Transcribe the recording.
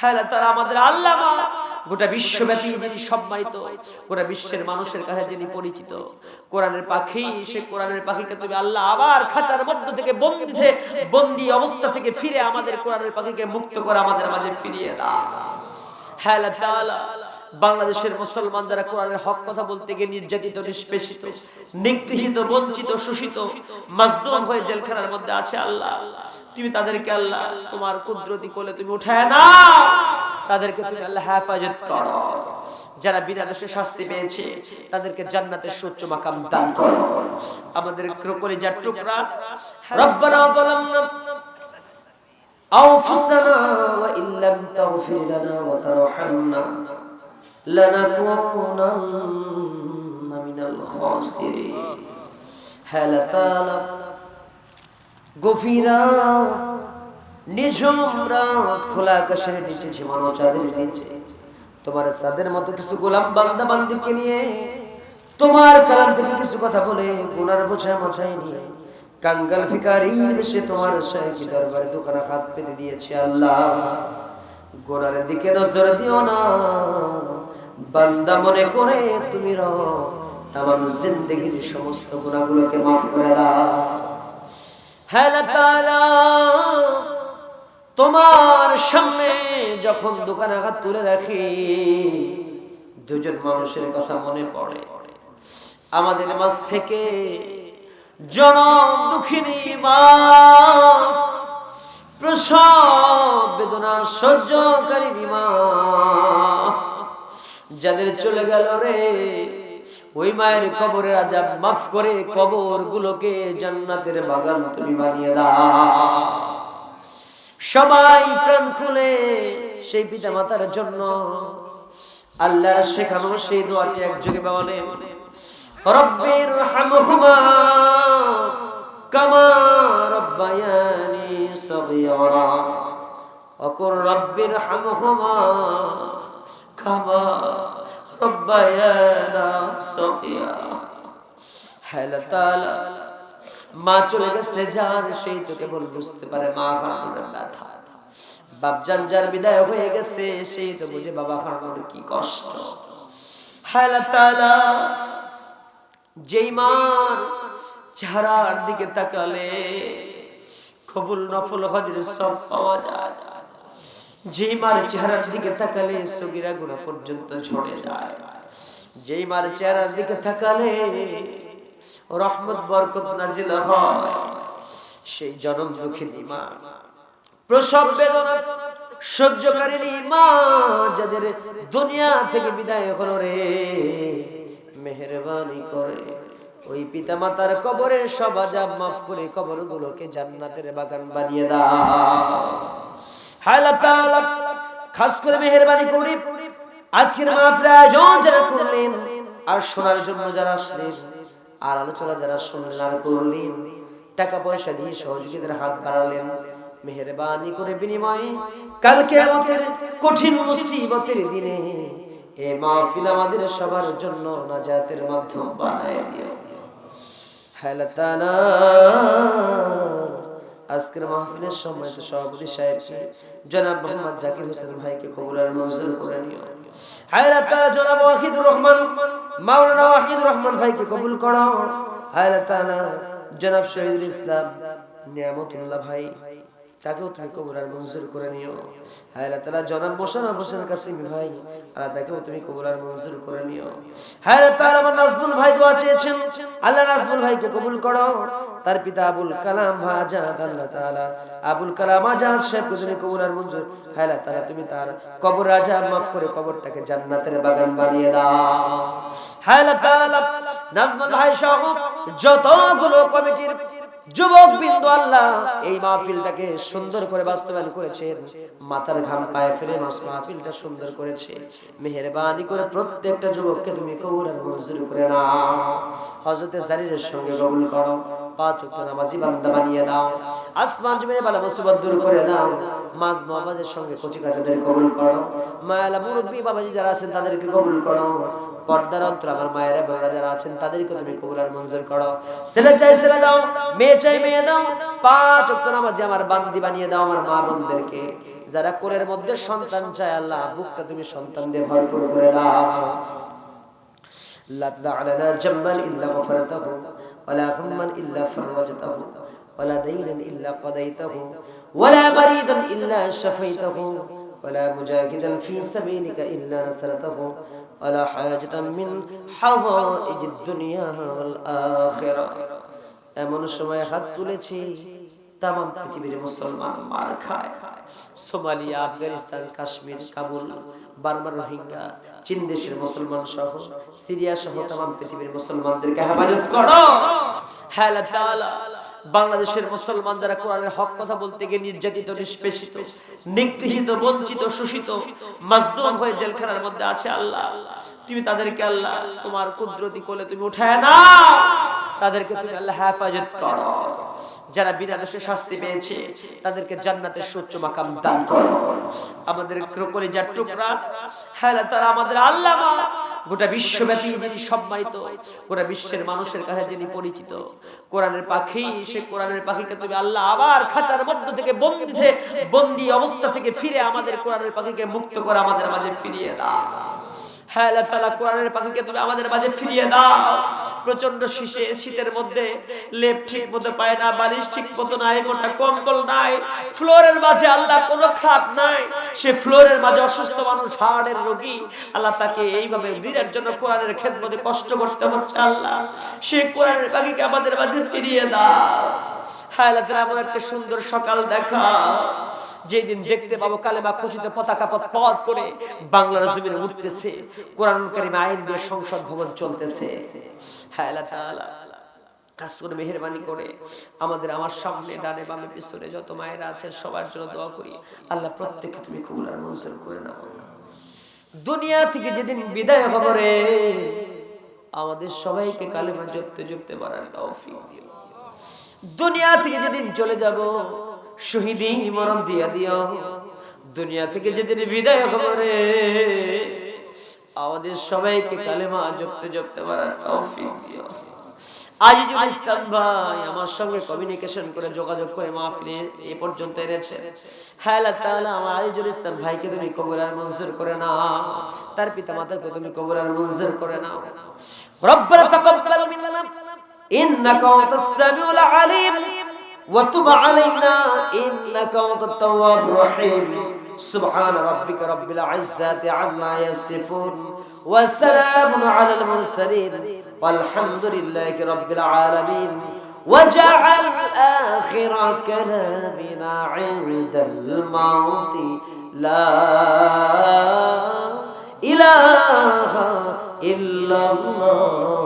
তারা আমাদের আল্লামা। গোটা বিশ্বব্যাপী যিনি সম্মানিত, গোটা বিশ্বের মানুষের কাছে যিনি পরিচিত, কোরআনের পাখি সে কোরআনের পাখিকে তুমি আল্লাহ আবার খাঁচার মধ্য থেকে বন্দি বন্দি অবস্থা থেকে ফিরে আমাদের কোরআনের পাখিকে মুক্ত করে আমাদের মাঝে ফিরিয়ে দাও। হ্যাঁ আল্লাহ বাংলাদেশের মুসলমান যারা কোরআনের হক কথা বলতে গিয়ে নির্যাতিত নিষ্পেষিত নিগৃহীত বঞ্চিত শোষিত মাজদুম হয়ে জেলখানার মধ্যে আছে আল্লাহ তুমি তাদেরকে আল্লাহ তোমার কুদরতি কোলে তুমি উঠায় না তাদেরকে তুমি আল্লাহ হেফাজত করো যারা বিনা দোষে শাস্তি পেয়েছে তাদেরকে জান্নাতের সুচ্চ মাকাম দান করো আমাদের কলিজার টুকরা রব্বানা যালামনা أنفسنا وإن لم تغفر لنا وترحمنا لنكونن من الخاسرين هل تعالى গভীরা নিঝুম রাত খোলা আকাশের নিচে ঝিমানো চাঁদের নিচে তোমার সাদের মতো কিছু গোলাম বান্দা বান্দিকে নিয়ে তোমার কালাম থেকে কিছু কথা বলে গুনার বোঝা মাথায় নিয়ে কাঙ্গাল ফিকারির বেশে তোমার শাহী দরবারে দোকানে হাত পেতে দিয়েছে আল্লাহ গোনার দিকে নজর দিও না বান্দা মনে করে, তুমি রহ জিন্দগির সমস্ত গুণাগুলোকে মাফ করে দাও। হ্যাঁ তোমার সামনে যখন দোকান আঘাত তুলে রাখি, দুজন মানুষের কথা মনে পড়ে। আমাদের মাঝ থেকে জনম দুঃখিনী মা, প্রসব বেদনা সহ্যকারী মা যাদের চলে গেল রে। ওই মায়ের কবরের আজাব মাফ করে কবর গুলোকে জান্নাতের বাগান তুমি বানিয়ে দাও। সবাই প্রাণ খুলে সেই পিতা মাতার জন্য আল্লাহর শেখানো সেই দোয়াটি একযোগে বলে রব্বির হামহুমা কামা রব্বায়ানি সগীরা। অকুর রব্বির হামহুমা সগীরা হ্যাঁ তাআলা মা চলে গেছে যার, সেই তো কেবল বুঝতে পারে মা হারানোর ব্যথা। বাপজান যার বিদায় হয়ে গেছে, সেই তো বুঝে বাবা হারানোর কি কষ্ট। হায় তাআলা। যেই মার চেহারার দিকে তাকালে কবুল নফল হজের সব পাওয়া যায়। যেই মার চেহারার দিকে তাকালে সগিরা গুণা পর্যন্ত ঝরে যায়। যেই মার চেহারার দিকে তাকালে রহমত, বরকত নাজিল হয়, সেই জনম দুঃখিনী মা প্রসব বেদনা সহ্যকারিনী মা যাদের দুনিয়া থেকে বিদায় হলো রে, মেহরবানি করে। ওই পিতা মাতার কবরের সব আজাব মাফ করে কবর গুলোকে জান্নাতের বাগান বানিয়ে দাও। মেহরবানি আর যারা আর আলোচনা যারা করলেন টাকা পয়সা দিয়ে হাত করে বিনিময়ে কালকে আমাদের কঠিন মুসিবতের দিনে মাহফিল আমাদের সবার জন্য নাজাতের মাধ্যম বানায় দিও। তাআলা, আজকের মাহফিলের সময় সভাপতি সাহেবকে জনাব মোহাম্মদ জাকির হোসেন ভাইকে কবুলার মঞ্জুর করে নিও। হায় আল্লাহ তাআলা, জনাব ওয়াহিদুর রহমান মাওলানা ওয়াহিদুর রহমান ভাইকে কবুল করো। হায় আল্লাহ তাআলা, জনাব শহীদুল ইসলাম নিয়ামতুল্লাহ ভাই। তাকেও তুমি কবুল আর মঞ্জুর করে নিও। হায় তাআলা জনাব মোশাররফ হোসেন কাসিমি ভাই আল্লাহ তাকেও তুমি কবুল আর মঞ্জুর করে নিও। হায় তাআলা আমার নাজমুল ভাই দোয়া চেয়েছেন। আল্লাহ নাজমুল ভাইকে কবুল করো। তার পিতা আবুল কালাম আজাদ আল্লাহ তাআলা আবুল কালাম আজাদ সাহেবকে তুমি কবুল আর মঞ্জুর। হায় আল্লাহ তাআলা তুমি তার কবর আজাব মাফ করে কবরটাকে জান্নাতের বাগান বানিয়ে দাও। হায় আল্লাহ তাআলা, নাজমুল ভাই সহ যতগুলো কমিটির যুবক বিন্দু আল্লাহ এই মাহফিলটাকে সুন্দর করে বাস্তবায়ন করেছেন। মাথার ঘাম পায়ে ফেলে মাহফিলটা সুন্দর করেছে। মেহেরবানি করে প্রত্যেকটা যুবককে তুমি কবুল মঞ্জুর করে নাও। হযরতে জারিরের সঙ্গে কবুল করো। পাঁচ ওয়াক্ত নামাজি বান্দা বানিয়ে দাও। আসমান জমিনে বালা মুসিবত দূর করে দাও। সঙ্গে কবুল করো। মায়ালা বাবাজি যারা আছেন তাদেরকে কবুল করো। পর্দার অন্তর আমার মায়েরা বোনেরা যারা আছেন তাদেরকে তুমি কবুল আর মঞ্জুর করো। ছেলে চাই ছেলে দাও, মেয়ে চাই মেয়ে দাও পাঁচ ওয়াক্ত নামাজি আমার বান্দি বানিয়ে দাও আমার মা বোনদেরকে যারা কোলের মধ্যে সন্তান চায় আল্লাহ বুকটা তুমি সন্তান দিয়ে ভরপুর করে দাও لا تدع لنا جما إلا غفرته ولا هما إلا فرجته ولا دينا إلا قضيته ولا مريضا إلا شفيته ولا مجاهدا في سبيلك إلا نصرته ولا حاجة من حوائج الدنيا والآخرة এমন সময় হাত তুলেছি তাম পৃথিবীর মুসলমান মার খায়। সোমালিয়া, আফগানিস্তান, কাশ্মীর, কাবুল, বার্মার রোহিঙ্গা, চীন দেশের মুসলমান সহ, সিরিয়া সহ তাম পৃথিবীর মুসলমানদেরকে হেফাজত করো। হ্যাঁ বাংলাদেশের মুসলমান যারা কোরআনের হক কথা বলতে গিয়ে নির্যাতিত, নিষ্পেষিত, নিগৃহীত, বঞ্চিত, শোষিত, মাজদুম হয়ে জেলখানার মধ্যে আছে আল্লাহ। তুমি তাদেরকে আল্লাহ তোমার কুদরতি কোলে তুমি উঠায় না তাদেরকে তুমি আল্লাহ হেফাজত করো। যারা বিনা দোষে শাস্তি পেয়েছে, তাদেরকে জান্নাতের সুচ্চ মাকাম দান করো। আমাদের কলিজার টুকরা হ্যাঁ তারা আমাদের আল্লামা। গোটা বিশ্বব্যাপী যিনি সম্মানিত, গোটা বিশ্বের মানুষের কাছে যিনি পরিচিত, কোরআনের পাখি সে কোরআনের পাখিকে তুমি আল্লাহ আবার খাঁচার মধ্য থেকে বন্দি বন্দি অবস্থা থেকে ফিরে আমাদের কোরআনের পাখিকে মুক্ত করে আমাদের মাঝে ফিরিয়ে দাও। হ্যাঁ আল্লাহ তাআলা, কোরআনের পাখিকে আমাদের মাঝে ফিরিয়ে দাও। প্রচণ্ড শীষে, শীতের মধ্যে, লেপ ঠিক মতো পায় না, বালিশ ঠিক মতো নাই মাঝে আল্লাহ কোনো খাট নাই। সে ফ্লোরের মাঝে অসুস্থ মানুষ রোগী। আল্লাহ তাকে এইভাবে দিনের জন্য কোরআনের খেদমতে কষ্ট করতে হচ্ছে আল্লাহ। সে কোরআনের পাখিকে আমাদের মাঝে ফিরিয়ে দাও। হ্যাঁ তাআলা এমন একটা সুন্দর সকাল দেখা। যেদিন দেখতে পাবো কালেমা খচিত পতাকা পথ পথ করে বাংলার জমিনে উঠতেছে। কোরআন কারিম আইন দিয়ে সংসদ ভবন চলতেছে। হ্যাঁ আল্লাহ তাআলা কাজ করে মেহরবানি করে আমাদের আমার সামনে ডানে বামে পিছনে যত মায়েরা আছেন সবার জন্য দোয়া করি। আল্লাহ প্রত্যেককে তুমি কবুল আর মঞ্জুর করে নাও। দুনিয়া থেকে যেদিন বিদায় হবে আমাদের সবাইকে কালেমা জপতে জপতে পারার তৌফিক দিও। দুনিয়া থেকে যেদিন চলে যাব, শহীদি মরণ দিয়া দিও। দুনিয়া থেকে যেদিন বিদায় হবে আমাদের সবাইকে কালেমা জপতে জপতে পারার তৌফিক দিও। আজিজুল ইসলাম ভাই, আমার সঙ্গে কমিউনিকেশন করে যোগাযোগ করে মাহফিলে এ পর্যন্ত এনেছে। হ্যাঁ তাআলা আমার আজিজুল ইসলাম ভাইকে তুমি কবুল আর মঞ্জুর করে নাও। তার পিতা মাতাকে তুমি কবুল আর মঞ্জুর করে নাও। রব্বানা তাকাব্বাল মিন্না। إنك أنت السميع العليم. وتب علينا إنك أنت التواب الرحيم. سبحان ربك رب العزة عما يصفون وسلام على المرسلين. والحمد لله رب العالمين. وجعل آخر كلامنا عند الموت. لا إله إلا الله.